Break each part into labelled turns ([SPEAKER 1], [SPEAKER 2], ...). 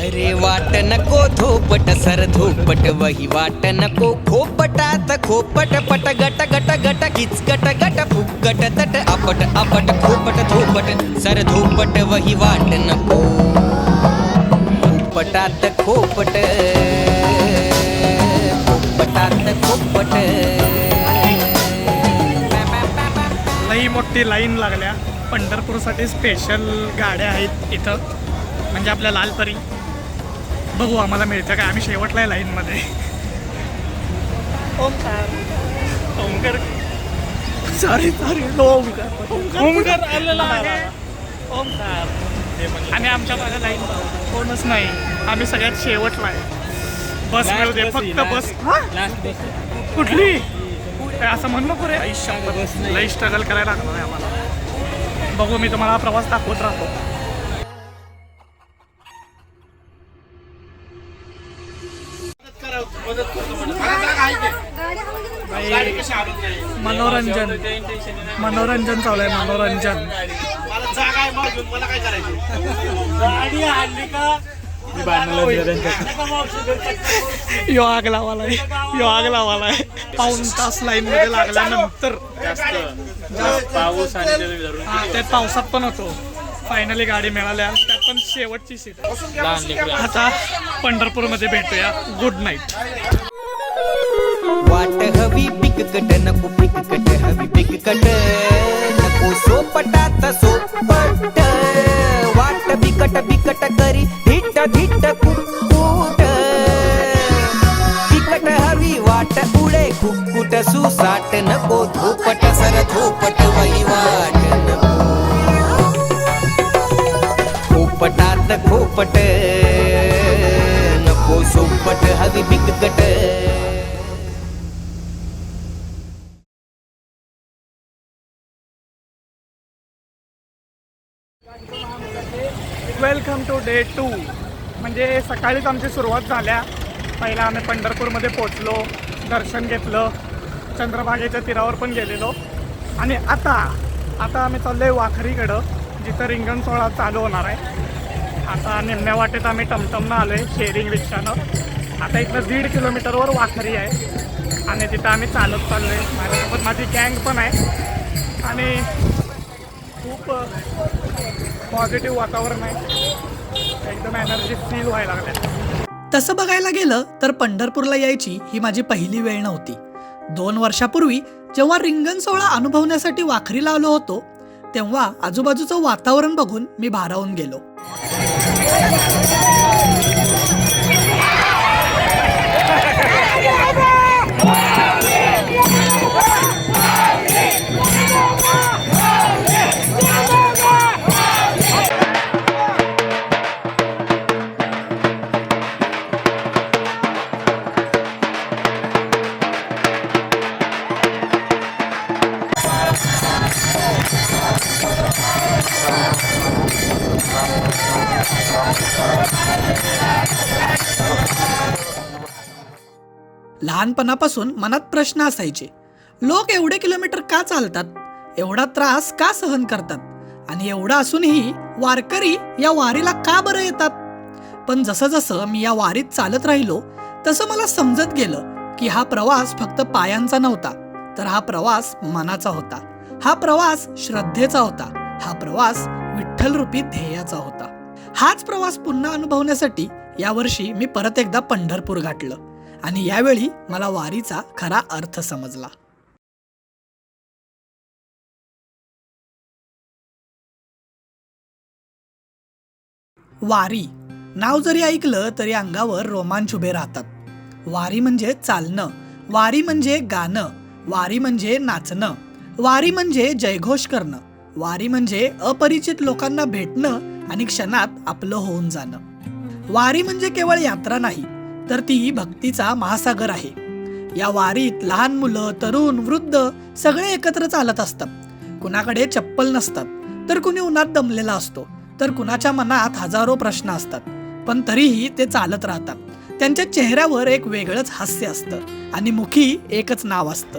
[SPEAKER 1] अरे वाट नको धोपट सर धोपट वही वाट नको. खोपटात खोपट पट गट गट गट किचकट गट गट तट आपट अपट खोपट धोपट. सर धोपट वही वाट नको. पटात खोपट खोपटात खोपट.
[SPEAKER 2] लई मोठी लाईन लागल्या. पंढरपूरसाठी स्पेशल गाड्या आहेत इथं. म्हणजे आपल्या लालपरी. बघू आम्हाला मिळतं का? आम्ही शेवटला आहे लाईनमध्ये. ओमकार ओमकार सॉरी सॉरी ओमकार ओमकार आलेला आहे. ओमकार आणि आमच्या माझ्या लाईन कोणच नाही. आम्ही सगळ्यात शेवटला आहे. बस मिळू दे. फक्त बस. हा? कुठली? काय असं म्हणू नको रे. आयुष्य लई स्ट्रगल करायला लागणार आहे आम्हाला. बघू मी तुम्हाला हा प्रवास दाखवत राहतो. मनोरंजन. मनोरंजन चालू आहे मनोरंजन. यो आग लावालाय यो आग लावालाय पाऊन तास लाईन मध्ये लागल्यानंतर
[SPEAKER 3] पाऊस
[SPEAKER 2] हा, त्यात पावसात पण होतो. फायनली गाडी मिळाल्या. त्यात पण शेवटची सीट. आता पंढरपूरमध्ये भेटूया. गुड नाईट
[SPEAKER 1] वाट हवी पिक कट नको पिक कट हवी पिक कट नको सोपटात सोपट. वाट बिकट बिकट करी धिट धिट कुक्कुट. बिकट हवी वाट उडे कुक्कुट सुसाट नको धोपट सर धोपट वही वाट. नको खोपटात खोपट नको सोपट हवी बिकट.
[SPEAKER 2] वेलकम टू डे टू म्हणजे सकाळीच आमची सुरुवात झाल्या. पहिला आम्ही पंढरपूरमध्ये पोचलो दर्शन घेतलं चंद्रभागेच्या तीरावर पण गेलेलो. आणि आता आता आम्ही चाललो आहे वाखरीकडं जिथं रिंगण सोहळा चालू होणार आहे. आता निम्म्या वाटेत आम्ही टमटमनं आलो आहे शेअरिंग रिक्षानं. आता इथनं दीड किलोमीटरवर वाखरी आहे. आणि तिथं आम्ही चालत चाललो आहे माझ्यासोबत माझी गँग पण आहे. आणि खूप पॉझिटिव्ह वातावरण आहे. एकदम एनर्जी फील व्हायला लागल्या
[SPEAKER 4] तसं बघायला गेलं तर पंढरपूरला यायची ही माझी पहिली वेळ नव्हती. दोन वर्षापूर्वी जेव्हा रिंगण सोहळा अनुभवण्यासाठी वाखरीला आलो होतो तेव्हा आजूबाजूचं वातावरण बघून मी भारावून गेलो. लहानपणापासून मनात प्रश्न असायचे. लोक एवढे किलोमीटर का चालतात? एवढा त्रास का सहन करतात? आणि एवढा असूनही वारकरी या वारीला का बरं येतात? पण जसं जसं मी या वारीत चालत राहिलो तसं मला समजत गेलं की हा प्रवास फक्त पायांचा नव्हता तर हा प्रवास मनाचा होता. हा प्रवास श्रद्धेचा होता. हा प्रवास विठ्ठलरूपी ध्येयाचा होता. हाच प्रवास पुन्हा अनुभवण्यासाठी यावर्षी मी परत एकदा पंढरपूर गाठलं. आणि यावेळी मला वारीचा खरा अर्थ समजला. वारी. नाव जरी ऐकलं तरी अंगावर रोमांच उभे राहतात. वारी म्हणजे चालणं. वारी म्हणजे गाणं. वारी म्हणजे नाचणं. वारी म्हणजे जयघोष करणं. वारी म्हणजे अपरिचित लोकांना भेटणं आणि क्षणात आपलं होऊन जाणं. वारी म्हणजे केवळ यात्रा नाही तर ती भक्तीचा महासागर आहे. या वारीत लहान मुलं तरुण वृद्ध सगळे एकत्र चालत असतात. कुणाकडे चप्पल नसतात तर कुणी उन्हात दमलेला असतो तर कुणाच्या मनात हजारो प्रश्न असतात. पण तरीही ते चालत राहतात. त्यांच्या चेहऱ्यावर एक वेगळंच हास्य असतं आणि मुखी एकच नाव असतं.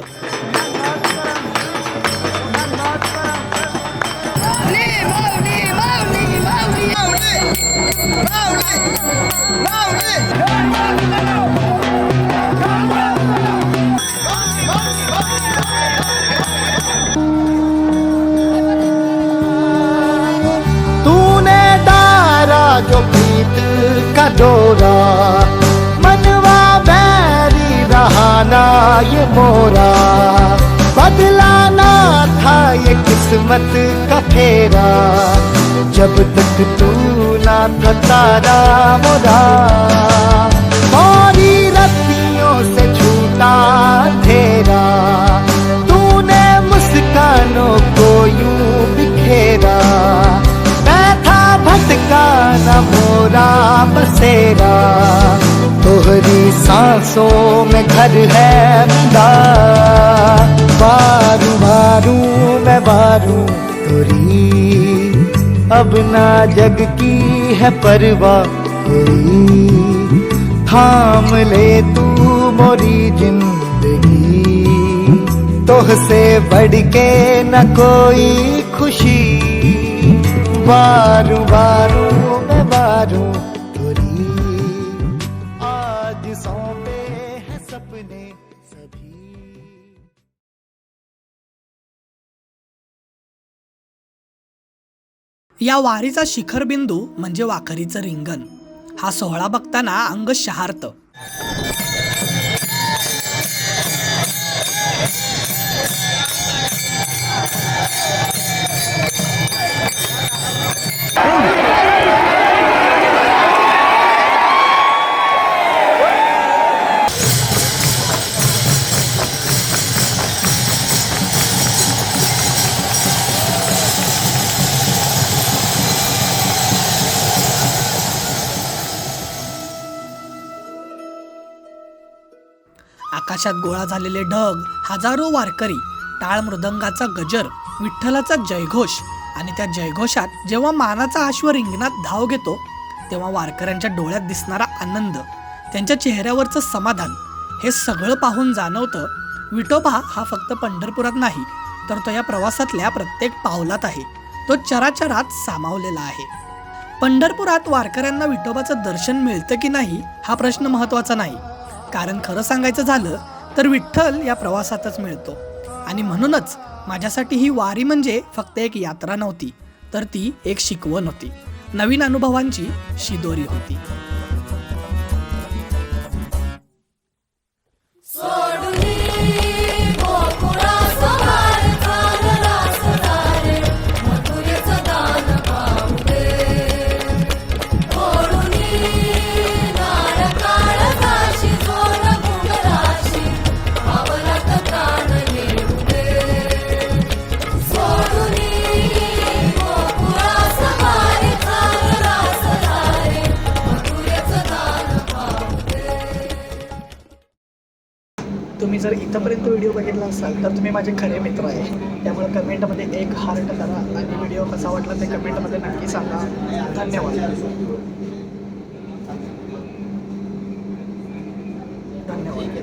[SPEAKER 5] जो प्रीत का डोरा, मनवा बैरी रहा ना ये मोरा। बदलाना था ये किस्मत का फेरा, जब तक तू था तारा मोरा रत्तियों से छूटा अंधेरा। तूने मुस्कानों को यूँ बिखेरा। मैं था भटका न मोरा बसेरा। तोहरी सांसों में घर है मिला बारू बारू, मैं बारू तोरी अब ना जग की है परवाह कोई थाम ले तू मोरी ज़िंदगी। तोह से बढ़ के न कोई खुशी। बारू बारू मैं बारू तोरी। हैं सपने सभी।
[SPEAKER 4] या वारीचा शिखरबिंदू म्हणजे वाखरीचं रिंगण. हा सोहळा बघताना अंग शहारतं. आकाशात गोळा झालेले ढग हजारो वारकरी टाळ मृदंगाचा गजर विठ्ठलाचा जयघोष आणि त्या जयघोषात जेव्हा मानाचा आश्व रिंगणात धाव घेतो तेव्हा वारकऱ्यांच्या डोळ्यात दिसणारा आनंद त्यांच्या चेहऱ्यावरचं समाधान हे सगळं पाहून जाणवतं विठोबा हा फक्त पंढरपुरात नाही तर तो या प्रवासातल्या प्रत्येक पावलात आहे. तो चराचरात सामावलेला आहे. पंढरपुरात वारकऱ्यांना विठोबाचं दर्शन मिळतं की नाही हा प्रश्न महत्त्वाचा नाही. कारण खरं सांगायचं झालं तर विठ्ठल या प्रवासातच मिळतो. आणि म्हणूनच माझ्यासाठी ही वारी म्हणजे फक्त एक यात्रा नव्हती तर ती एक शिकवण होती. नवीन अनुभवांची शिदोरी होती. तुम्ही जर इथंपर्यंत व्हिडिओ बघितला असाल तर तुम्ही माझे खरे मित्र आहे. त्यामुळे कमेंटमध्ये एक हार्ट करा आणि व्हिडिओ कसा वाटला ते कमेंटमध्ये नक्की सांगा. धन्यवाद. धन्यवाद.